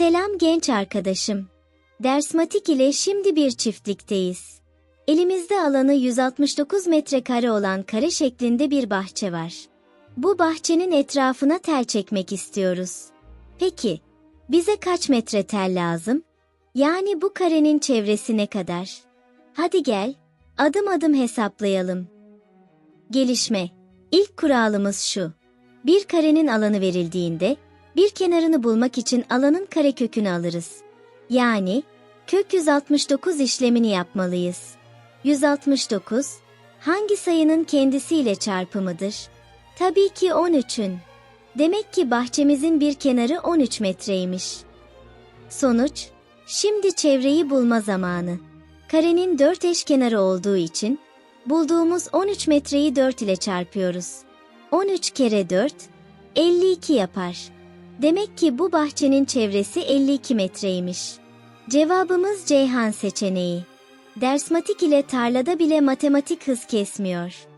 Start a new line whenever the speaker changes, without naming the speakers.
Selam genç arkadaşım. Dersmatik ile şimdi bir çiftlikteyiz. Elimizde alanı 169 metrekare olan kare şeklinde bir bahçe var. Bu bahçenin etrafına tel çekmek istiyoruz. Peki, bize kaç metre tel lazım? Yani bu karenin çevresi ne kadar? Hadi gel, adım adım hesaplayalım. Gelişme. İlk kuralımız şu. Bir karenin alanı verildiğinde, bir kenarını bulmak için alanın karekökünü alırız. Yani, kök 169 işlemini yapmalıyız. 169, hangi sayının kendisiyle çarpımıdır? Tabii ki 13'ün. Demek ki bahçemizin bir kenarı 13 metreymiş. Sonuç, şimdi çevreyi bulma zamanı. Karenin 4 eşkenarı olduğu için, bulduğumuz 13 metreyi 4 ile çarpıyoruz. 13 kere 4, 52 yapar. Demek ki bu bahçenin çevresi 52 metreymiş. Cevabımız Ceyhan seçeneği. Dersmatik ile tarlada bile matematik hız kesmiyor.